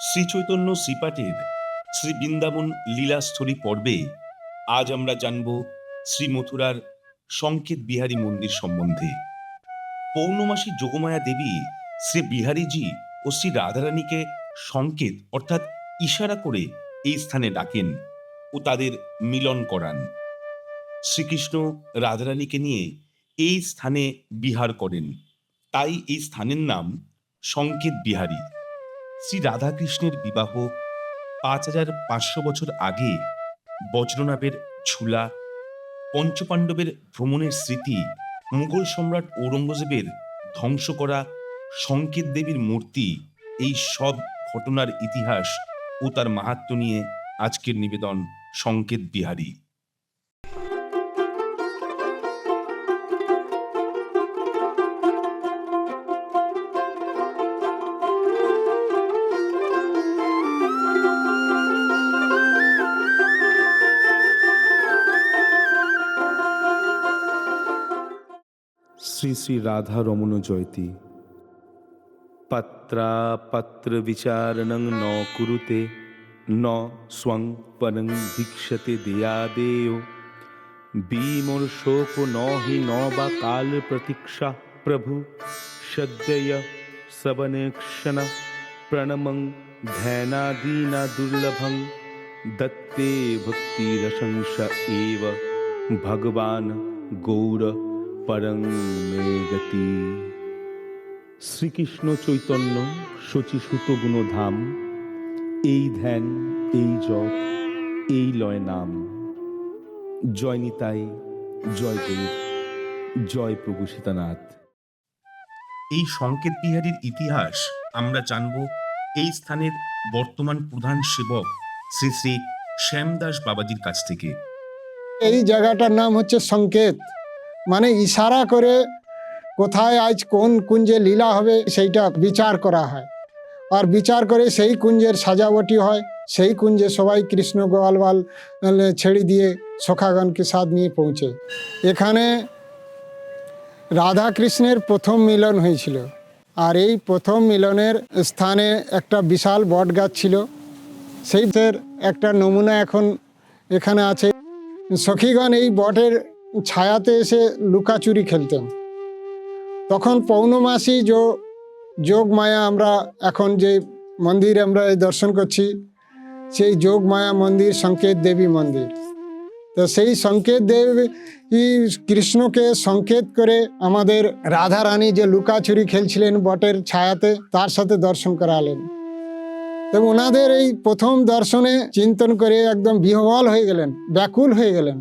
শ্রী চৈতন্য শ্রীপাঠের শ্রী বৃন্দাবন লীলাস্থলী পর্বে আজ আমরা জানব শ্রী মথুরার সংকেত বিহারী মন্দির সম্বন্ধে। পৌর্ণমাসী যোগমায়া দেবী শ্রী বিহারীজি ও শ্রী রাধারানীকে সংকেত অর্থাৎ ইশারা করে এই স্থানে ডাকেন ও তাদের মিলন করান। শ্রীকৃষ্ণ রাধারানীকে নিয়ে এই স্থানে বিহার করেন। তাই এই স্থানের নাম সংকেত বিহারী। শ্রী রাধাকৃষ্ণের বিবাহ পাঁচ হাজার পাঁচশো বছর আগে বজ্রনাভের ঝুলা, পঞ্চপাণ্ডবের ভ্রমণের স্মৃতি, মুঘল সম্রাট ঔরঙ্গজেবের ধ্বংস করা সংকেত দেবীর মূর্তি, এই সব ঘটনার ইতিহাস ও তার মাহাত্ম্য নিয়ে আজকের নিবেদন সংকেত বিহারী। শ্রী শ্রী রাধা রমণ জয়তী। পত্রাপত্র বিচারণং ন কুরুতে, ন স্বং পরং ভিক্ষতে দেয়াদেয় বিমর্শোক ন হি ন বা কাল প্রতীক্ষা প্রভু সদ্যয় সবনেক্ষণ প্রণমং ধ্যানাদীনা দুর্লভং দত্তে ভক্তিরশংস এব। ভগবান গৌর পরং মে গতি শ্রীকৃষ্ণ চৈতন্য শচীসুত গুণধাম। এই ধ্যান এই জপ এই লয় নাম। জয় নিতাই জয় গুরু জয় প্রভু সীতানাথ। এই সংকেত বিহারীর ইতিহাস আমরা জানব এই স্থানের বর্তমান প্রধান সেবক শ্রী শ্রী শ্যামদাস বাবাজির কাছ থেকে। এই জায়গাটার নাম হচ্ছে সংকেত। মানে ইশারা করে কোথায় আজ কোন কুঞ্জে লীলা হবে সেইটা বিচার করা হয়। আর বিচার করে সেই কুঞ্জের সাজাবটি হয় সেই কুঞ্জে সবাই কৃষ্ণ আহ, ছেড়ে দিয়ে সখাগণকে সাথ নিয়ে পৌঁছে। এখানে রাধা কৃষ্ণের প্রথম মিলন হয়েছিল। আর এই প্রথম মিলনের স্থানে একটা বিশাল বট গাছ ছিল সেইটার একটা নমুনা এখন এখানে আছে। সখীগণ এই বটের ছায়াতে এসে লুকাচুরি খেলতেন। তখন পৌর্ণমাসী যো, যোগ মায়া আমরা এখন যে মন্দির আমরা দর্শন করছি, সেই যোগ মায়া মন্দির, সংকেত দেবী মন্দির। তো সেই সংকেত দেবী কৃষ্ণকে সংকেত করে আমাদের রাধা রানী যে লুকাচুরি খেলছিলেন বটের ছায়াতে, তার সাথে দর্শন করালেন। তো ওনাদের এই প্রথম দর্শনে চিন্তন করে একদম বিহ্বল হয়ে গেলেন, ব্যাকুল হয়ে গেলেন।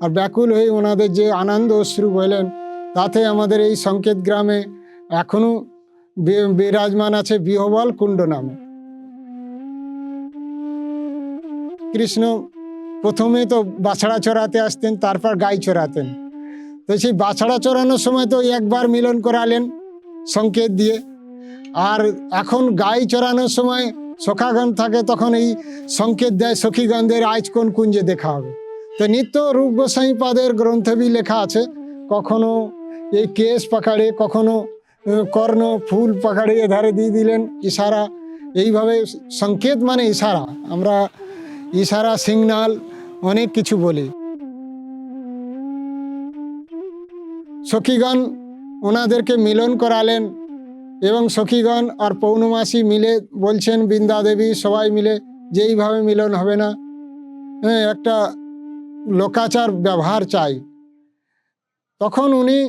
আর ব্যাকুল হয়ে ওনাদের যে আনন্দ অশ্রু বললেন তাতে আমাদের এই সংকেত গ্রামে এখনও বিরাজমান আছে বিহবল কুণ্ড নামে। কৃষ্ণ প্রথমে তো বাছড়া চড়াতে আসতেন, তারপর গাই চড়াতেন। তো সেই বাছড়া চড়ানোর সময় তো একবার মিলন করালেন সংকেত দিয়ে। আর এখন গাই চড়ানোর সময় সখাগণ থাকে, তখন এই সংকেত দেয় সখীগণদের আজ কোন কুঞ্জে দেখা হবে। তো নিত্য রূপ গোসাই পাদের গ্রন্থবি লেখা আছে, কখনো এই কেশ পাকাড়ে কখনো কর্ণ, ফুল পাকাড়ে এধারে দিয়ে দিলেন ইশারা। এইভাবে সংকেত মানে ইশারা। আমরা ইশারা, সিগনাল, অনেক কিছু বলি। সখীগণ ওনাদেরকে মিলন করালেন এবং সখীগণ আর পৌর্ণমাসী মিলে বলছেন বৃন্দা দেবী সবাই মিলে, যে এইভাবে মিলন হবে না। হ্যাঁ একটা লোকাচার ব্যবহার চাই তখন উনি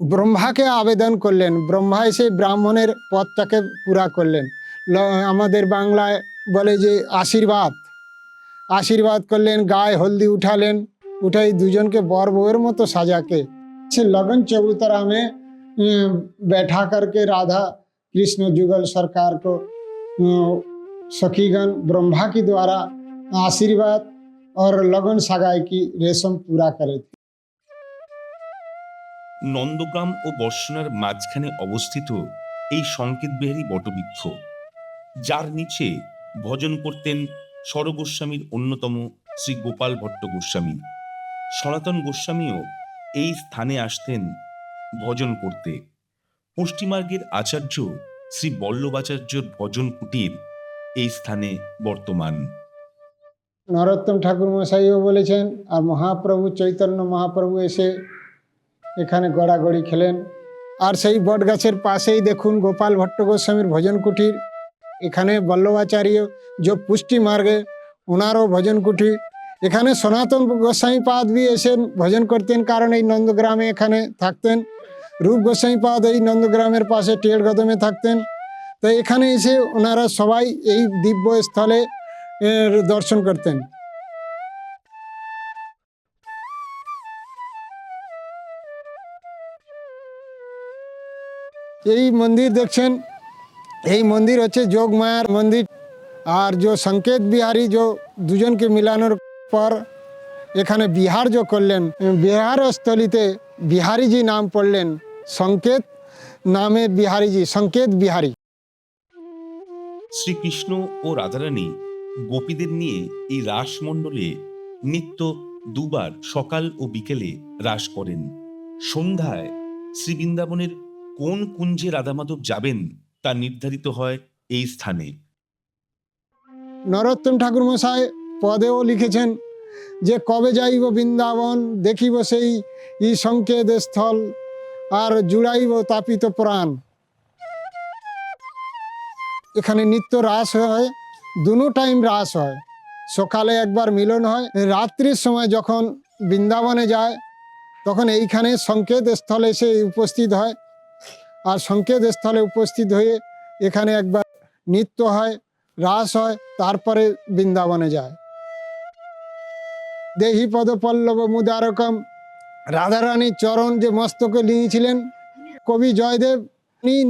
ব্রহ্মাকে আবেদন করলেন ব্রহ্মা এসে ব্রাহ্মণের পদটাকে পুরা করলেন ল- আমাদের বাংলায় বলে যে আশীর্বাদ আশীর্বাদ করলেন গায়ে হলদি উঠালেন উঠাই দুজনকে বর বউয়ের মতো সাজাকে সে लगन चबूतरा में अम, बैठा करके राधा कृष्ण जुगल सरकार को अम, सखीगण ब्रह्मा के द्वारा आशीर्वाद और लगन सगाई की रेशम पूरा करे थे নন্দগ্রাম ও বর্ষণার মাঝখানে অবস্থিত এই সংকেত বিহারী বটবৃক্ষ যার নিচে ভজন করতেন স্বরগোস্বামীর অন্যতম শ্রী গোপাল ভট্ট গোস্বামী সনাতন গোস্বামীও এই স্থানে আসতেন ভজন করতে পশ্চিমার্গের আচার্য শ্রী বল্লভাচার্যর ভজন কুটির এই স্থানে বর্তমান নরোত্তম ঠাকুর মশাইও বলেছেন, আর মহাপ্রভু চৈতন্য মহাপ্রভু এসে এখানে গড়াগড়ি খেলেন। আর সেই বটগাছের পাশেই দেখুন গোপাল ভট্ট গোস্বামীর ভজন কুটির। এখানে বল্লভাচার্য যে পুষ্টি মার্গে ওনারও ভজন কুটির। এখানে সনাতন গোস্বামী পাদ বি এসে ভজন করতেন, কারণ এই নন্দগ্রামে এখানে থাকতেন। রূপ গোস্বামী পাদ এই নন্দগ্রামের পাশে টেড় গদমে থাকতেন। তো এখানে এসে ওনারা সবাই এই দিব্য স্থলে এর দর্শন করতেন। এই মন্দির দেখছেন? এই মন্দির হচ্ছে যোগমায়ার মন্দির। আর যে সংকেত বিহারী যে দুজনকে মিলানোর পর এখানে বিহার যে করলেন, বিহার স্থলিতে বিহারীজি নাম পড়লেন, সংকেত নামে বিহারীজি, সংকেত বিহারী। শ্রীকৃষ্ণ ও রাধারানী গোপীদের নিয়ে এই রাসমণ্ডলে নিত্য দুবার সকাল ও বিকেলে রাস করেন। সন্ধ্যায় শ্রী বৃন্দাবনের কোন কুঞ্জে রাধামাধব যাবেন তা নির্ধারিত হয় এই স্থানে। নরোত্তম ঠাকুর মশাই পদেও লিখেছেন যে, কবে যাইব বৃন্দাবন, দেখিব সেই ই সংকেত স্থল, আর জুড়াইব তাপিত প্রাণ। এখানে নিত্য রাস হয় দুনো টাইম রাস হয়। সকালে একবার মিলন হয়। রাত্রির সময় যখন বৃন্দাবনে যায়, তখন এইখানে সংকেত স্থলে সে উপস্থিত হয়। আর সংকেত স্থলে উপস্থিত হয়ে এখানে একবার নৃত্য হয়, রাস হয়, তারপরে বৃন্দাবনে যায়। দেহি পদ পল্লব মুদারকম রাধারানীর চরণ যে মস্তকে নিয়েছিলেন কবি জয়দেব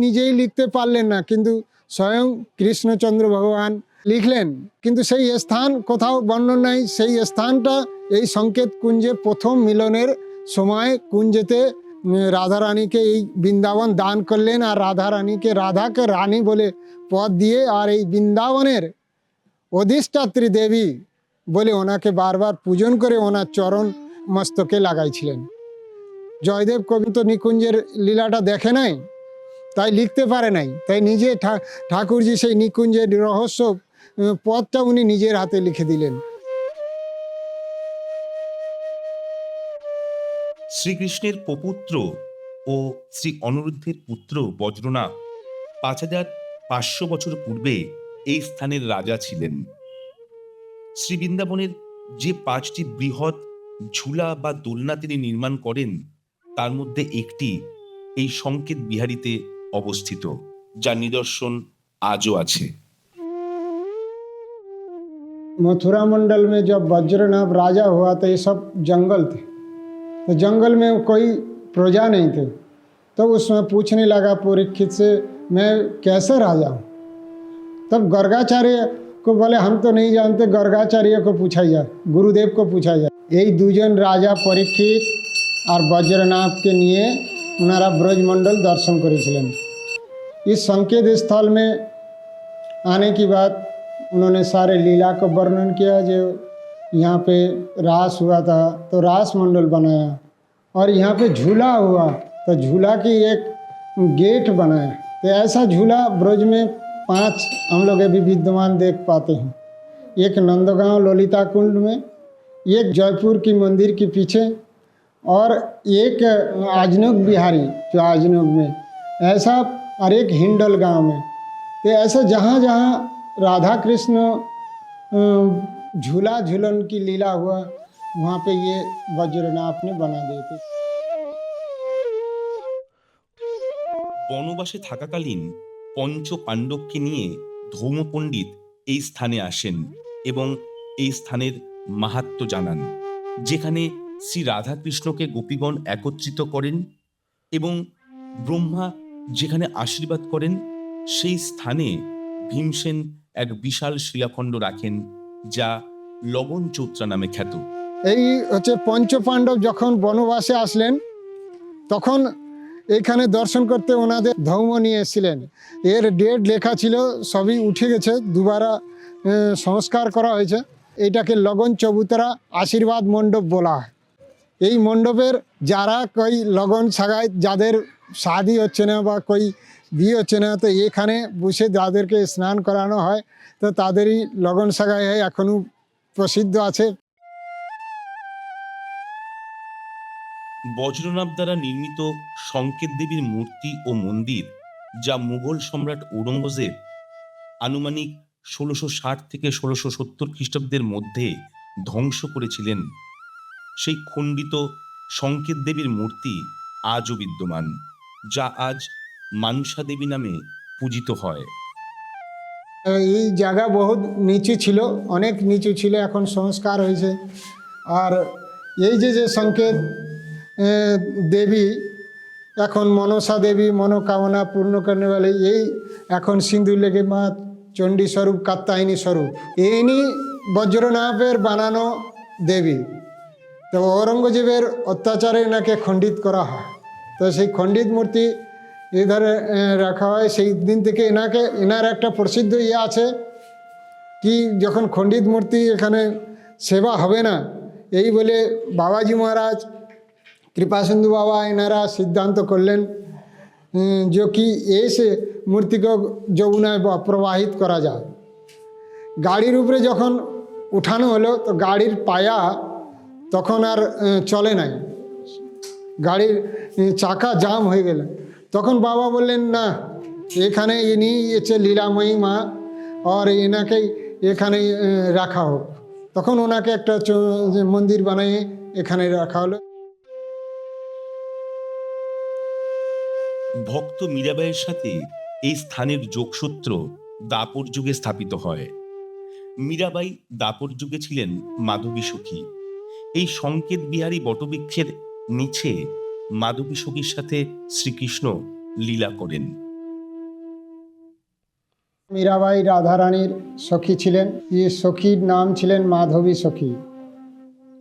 নিজেই লিখতে পারলেন না। কিন্তু স্বয়ং কৃষ্ণচন্দ্র ভগবান লিখলেন, কিন্তু সেই স্থান কোথাও বর্ণন নাই। সেই স্থানটা এই সংকেত কুঞ্জে প্রথম মিলনের সময় কুঞ্জেতে রাধারানীকে এই বৃন্দাবন দান করলেন আর রাধারানীকে রাধাকে রানী বলে পদ দিয়ে আর এই বৃন্দাবনের অধিষ্ঠাত্রী দেবী বলে ওনাকে বারবার পূজন করে ওনার চরণ মস্তকে লাগাইছিলেন। জয়দেব কবি তো নিকুঞ্জের লীলাটা দেখে নাই, তাই লিখতে পারে নাই। তাই নিজে ঠাকুরজি সেই নিকুঞ্জের রহস্য পদটা উনি নিজের হাতে লিখে দিলেন। শ্রীকৃষ্ণের প্রপুত্র ও শ্রী অনিরুদ্ধের পুত্র বজ্রনাথ পাঁচ হাজার পাঁচশো বছর পূর্বে এই স্থানের রাজা ছিলেন। শ্রী বৃন্দাবনের যে পাঁচটি বৃহৎ ঝুলা বা দোলনা তিনি নির্মাণ করেন, তার মধ্যে একটি এই সংকেত বিহারীতে অবস্থিত, যার নিদর্শন আজও আছে। मथुरा मंडल में जब वज्रनाभ राजा हुआ तो ये सब जंगल थे। तो जंगल में कोई प्रजा नहीं थे। तब तो उसमें पूछने लगा परीक्षित से, मैं कैसे राजा हूँ? तब गर्गाचार्य को बोले, हम तो नहीं जानते, गर्गाचार्य को पूछा जाए, गुरुदेव को पूछा जाए। यही दूजन राजा परीक्षित और वज्रनाभ के लिए उनारा ब्रजमंडल दर्शन करें इस संकेत स्थल में आने की बात उन्होंने सारे लीला का वर्णन किया जो यहाँ पे रास हुआ था तो रास मंडल बनाया। और यहाँ पे झूला हुआ तो झूला की एक गेट बनाया। तो ऐसा झूला ब्रज में पाँच हम लोग अभी विद्यमान देख पाते हैं। एक नंदगांव ललिता कुंड में, एक जयपुर की मंदिर के पीछे, और एक आजनोग बिहारी, जो आजनोग में। ऐसा और एक हिंडल गाँव में। तो ऐसा जहाँ जहाँ राधा कृष्ण अम, झूला झूलन की लीला हुआ वहाँ पे ये वज्रनाथ ने बना दिए थे বনবাসে থাকাকালীন পঞ্চ পাণ্ডবকে নিয়ে ধৌম পণ্ডিত এই স্থানে আসেন এবং এই স্থানের মাহাত্ম জানান যেখানে শ্রী রাধাকৃষ্ণকে গোপীগণ একত্রিত করেন এবং ব্রহ্মা যেখানে আশীর্বাদ করেন সেই স্থানে ভীমসেন এক বিশাল শিলাখণ্ড রাখেন, যা লবণ চৌত্রা নামে খ্যাত। এই হচ্ছে পঞ্চপাণ্ডব যখন বনবাসে আসলেন, তখন এখানে দর্শন করতে ওনাদের ধৌম নিয়ে এসেছিলেন। এর ডেট লেখা ছিল, সবই উঠে গেছে, দুবারা সংস্কার করা হয়েছে। এটাকে লগন চবুতরা আশীর্বাদ মণ্ডপ বলা হয়। এই মণ্ডপের যারা কই লগন সাগায় যাদের শাদি হচ্ছে না বা কই বিয়ে হচ্ছে না। তো এখানে বসে যাদেরকে স্নান করানো হয়, তো তাদেরই লগন সাগায় এখনও প্রসিদ্ধ আছে। বজ্রনাভ দ্বারা নির্মিত সংকেত দেবীর মূর্তি ও মন্দির, যা মুঘল সম্রাট ঔরঙ্গজেব আনুমানিক ষোলোশো ষাট থেকে ষোলোশো সত্তর খ্রিস্টাব্দের মধ্যে ধ্বংস করেছিলেন। সেই খণ্ডিত সংকেত দেবীর মূর্তি আজও বিদ্যমান, যা আজ মানসা দেবী নামে পূজিত হয়। এই জায়গা বহুত নিচু ছিল, অনেক নিচু ছিল, এখন সংস্কার হয়েছে। আর এই যে যে সংকেত দেবী, এখন মনসা দেবী, মনোকামনা পূর্ণ করনে বলে এই এখন সিন্ধু লেগে মা চণ্ডী স্বরূপ কাত্তায়নী স্বরূপ ইনি বজ্রনাভের বানানো দেবী। তো ঔরঙ্গজেবের অত্যাচারে এনাকে খণ্ডিত করা হয়। তো সেই খণ্ডিত মূর্তি এধারে এ, রাখা হয় সেই দিন থেকে এনাকে এনার একটা প্রসিদ্ধ ইয়ে আছে কি যখন খণ্ডিত মূর্তি এখানে সেবা হবে না এই বলে বাবাজি মহারাজ কৃপাসিন্ধু বাবা এনারা সিদ্ধান্ত করলেন যে কি এসে মূর্তিকে যমুনায় প্রবাহিত করা যায়। গাড়ির উপরে যখন উঠানো হলো তো গাড়ির পায়া তখন আর চলে নাই। গাড়ির চাকা জাম হয়ে গেল। তখন বাবা বললেন, না, এখানে ইনি হচ্ছে লীলাময়ী মা, আর এনাকেই এখানে রাখা হোক। তখন ওনাকে একটা মন্দির বানিয়ে এখানে রাখা হলো। ভক্ত মীরাবাইয়ের সাথে এই স্থানের যোগসূত্র দাপর যুগে স্থাপিত হয়। মীরাবাই দাপর যুগে ছিলেন মাধবী সুখী। এই সংকেত বিহারী বটবৃক্ষের নিচে মাধবী সখীর সাথে শ্রীকৃষ্ণ লীলা করেন। মীরাবাই রাধারানীর সখী ছিলেন। এই সখীর নাম ছিলেন মাধবী সখী।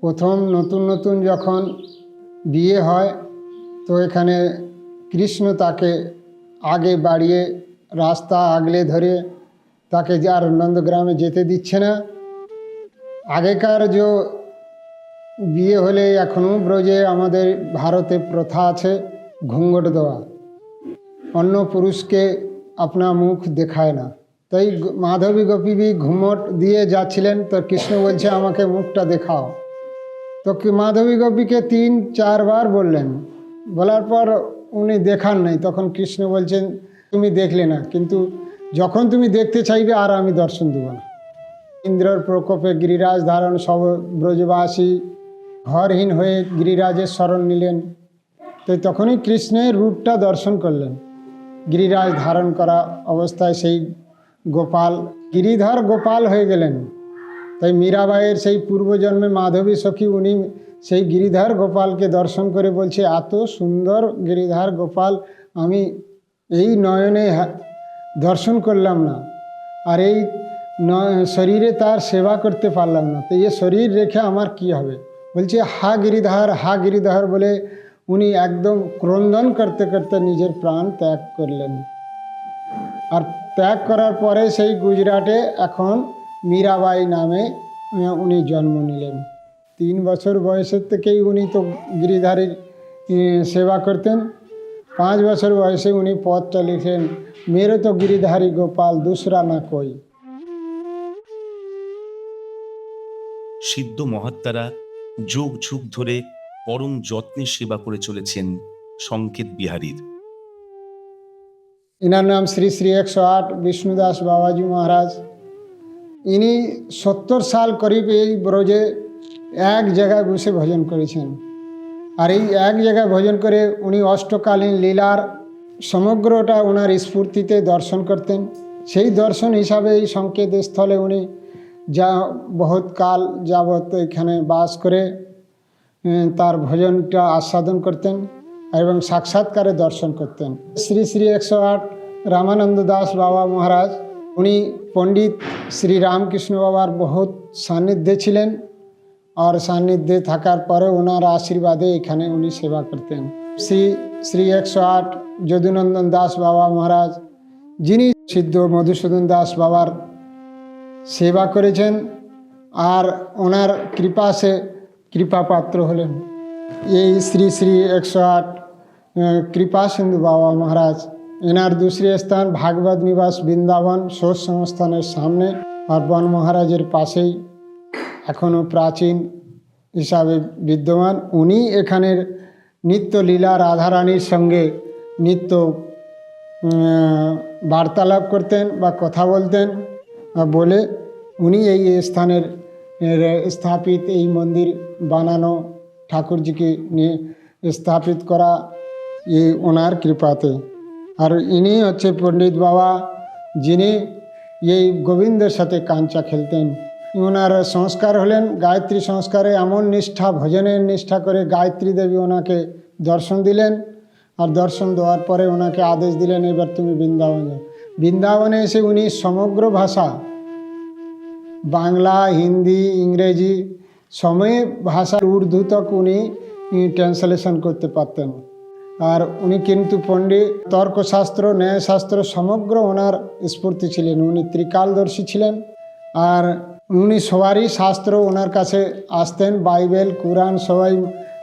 প্রথম নতুন নতুন যখন বিয়ে হয়, তো এখানে কৃষ্ণ তাকে আগে বাড়িয়ে রাস্তা আগলে ধরে তাকে যে আর নন্দগ্রামে যেতে দিচ্ছে না। আগেকার যে বিয়ে হলে এখনও ব্রজে আমাদের ভারতে প্রথা আছে ঘুঙ্গট দেওয়া। অন্য পুরুষকে আপনা মুখ দেখায় না। তাই মাধবী গোপী ঘুমট দিয়ে যাচ্ছিলেন, তো কৃষ্ণ বলছে, আমাকে মুখটা দেখাও। তো মাধবী গোপীকে তিন, চারবার বললেন। বলার পর উনি দেখান নাই। তখন কৃষ্ণ বলছেন, তুমি দেখলে না, কিন্তু যখন তুমি দেখতে চাইবে, আর আমি দর্শন দেবো না। ইন্দ্রর প্রকোপে গিরিরাজ ধারণ সব ব্রজবাসী ঘরহীন হয়ে গিরিরাজের শরণ নিলেন। তো তখনই কৃষ্ণের রূপটা দর্শন করলেন। গিরিরাজ ধারণ করা অবস্থায় সেই গোপাল, গিরিধর গোপাল হয়ে গেলেন। তাই মীরাবাইয়ের সেই পূর্বজন্মে মাধবী সখী, উনি সেই গিরিধর গোপালকে দর্শন করে বলছে, এত সুন্দর গিরিধর গোপাল, আমি এই নয়নে দর্শন করলাম না। আর এই শরীরে তার সেবা করতে পারলাম না। তো এ শরীর রেখে আমার কি হবে? বলছে, হা গিরিধর হা গিরিধর বলে উনি একদম ক্রন্দন করতে করতে নিজের প্রাণ ত্যাগ করলেন। আর ত্যাগ করার পরে সেই গুজরাটে এখন মীরাবাই নামে উনি জন্ম নিলেন। তিন বছর বয়সের থেকেই উনি তো গিরিধারীর সেবা করতেন। পাঁচ বছর বয়সে উনি পথটা লিখেন মেরে তো গিরিধারী গোপাল, দুসরা না কই? সিদ্ধ মহাত্মারা যুগ যুগ ধরে পরম যত্নে সেবা করে চলেছেন সংকেত বিহারীর। ইনার নাম শ্রী শ্রী একশো আট বিষ্ণুদাস বাবাজি মহারাজ। ইনি সত্তর সাল করিব এই ব্রজে এক জায়গায় বসে ভজন করেছেন। আর এই এক জায়গায় ভজন করে উনি অষ্টকালীন লীলার সমগ্রটা ওনার স্ফূর্তিতে দর্শন করতেন। সেই দর্শন হিসাবে এই সংকেত স্থলে উনি যা বহুত কাল যাবত এখানে বাস করে তার ভজনটা আস্বাদন করতেন এবং সাক্ষাৎকারে দর্শন করতেন। শ্রী শ্রী একশো আট রামানন্দ দাস বাবা মহারাজ, উনি পণ্ডিত শ্রী রামকৃষ্ণ বাবার বহুত সান্নিধ্যে ছিলেন আর সান্নিধ্যে থাকার পরে ওনার আশীর্বাদে এখানে উনি সেবা করতেন। শ্রী শ্রী একশো আট যদুনন্দন দাস বাবা মহারাজ, যিনি সিদ্ধ মধুসূদন দাস বাবার সেবা করেছেন আর ওনার কৃপা সে কৃপা পাত্র হলেন। এই শ্রী শ্রী একশো আট কৃপা সিন্ধু বাবা মহারাজ, এনার দুসরি স্থান ভাগবত নিবাস বৃন্দাবন সোর সংস্থানের সামনে বন মহারাজের পাশেই। এখনও প্রাচীন হিসাবে বিদ্যমান। উনি এখানের নিত্য লীলা রাধারানীর সঙ্গে নিত্য বার্তালাপ করতেন বা কথা বলতেন। বলে উনি এই স্থানের স্থাপিত এই মন্দির বানানো ঠাকুরজিকে নিয়ে স্থাপিত করা এই ওনার কৃপাতে। আর ইনি হচ্ছে পণ্ডিত বাবা, যিনি এই গোবিন্দের সাথে কাঞ্চা খেলতেন। ওনার সংস্কার হলেন, গায়ত্রী সংস্কারে এমন নিষ্ঠা, ভজনের নিষ্ঠা করে গায়ত্রী দেবী ওনাকে দর্শন দিলেন। আর দর্শন দেওয়ার পরে ওনাকে আদেশ দিলেন, এবার তুমি বৃন্দাবনে বৃন্দাবনে এসে উনি সমগ্র ভাষা, বাংলা, হিন্দি, ইংরেজি, সময়ে ভাষার উর্দু তক উনি ট্রান্সলেশন করতে পারতেন। আর উনি কিন্তু পণ্ডিত, তর্কশাস্ত্র, ন্যায়শাস্ত্র সমগ্র ওনার স্ফূর্তি ছিলেন। উনি ত্রিকালদর্শী ছিলেন। আর উনি সবারই শাস্ত্র ওনার কাছে আসতেন, বাইবেল, কোরআন, সবাই,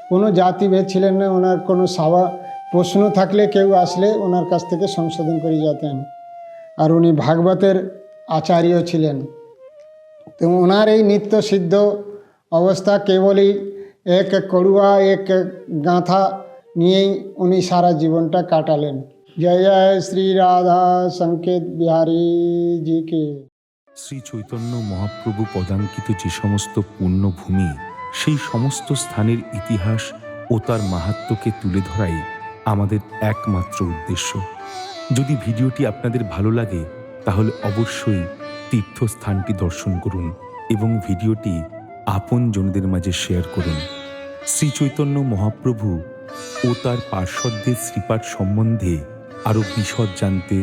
কোনো জাতিভেদ ছিলেন না, ওনার কোনো সাবা, প্রশ্ন থাকলে কেউ আসলে ওনার কাছ থেকে সংশোধন করে যেতেন। আর উনি ভাগবতের আচার্য ছিলেন। তো ওনার এই নিত্য সিদ্ধ অবস্থা কেবলই এক করুয়া এক গাঁথা নিয়েই উনি সারা জীবনটা কাটালেন। জয় জয় শ্রী রাধা সংকেত বিহারী জি কে। শ্রী চৈতন্য মহাপ্রভু পদাঙ্কিত যে সমস্ত পুণ্যভূমি, সেই সমস্ত স্থানের ইতিহাস ও তার মাহাত্ম্যকে তুলে ধরাই আমাদের একমাত্র উদ্দেশ্য। যদি ভিডিওটি আপনাদের ভালো লাগে, তাহলে অবশ্যই তীর্থস্থানটি দর্শন করুন এবং ভিডিওটি আপন জনদের মাঝে শেয়ার করুন। শ্রী চৈতন্য মহাপ্রভু ও তার পার্শ্বদের শ্রীপাঠ সম্বন্ধে আরও বিশদ জানতে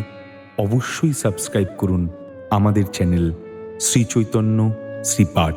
অবশ্যই সাবস্ক্রাইব করুন আমাদের চ্যানেল শ্রী চৈতন্য শ্রীপাঠ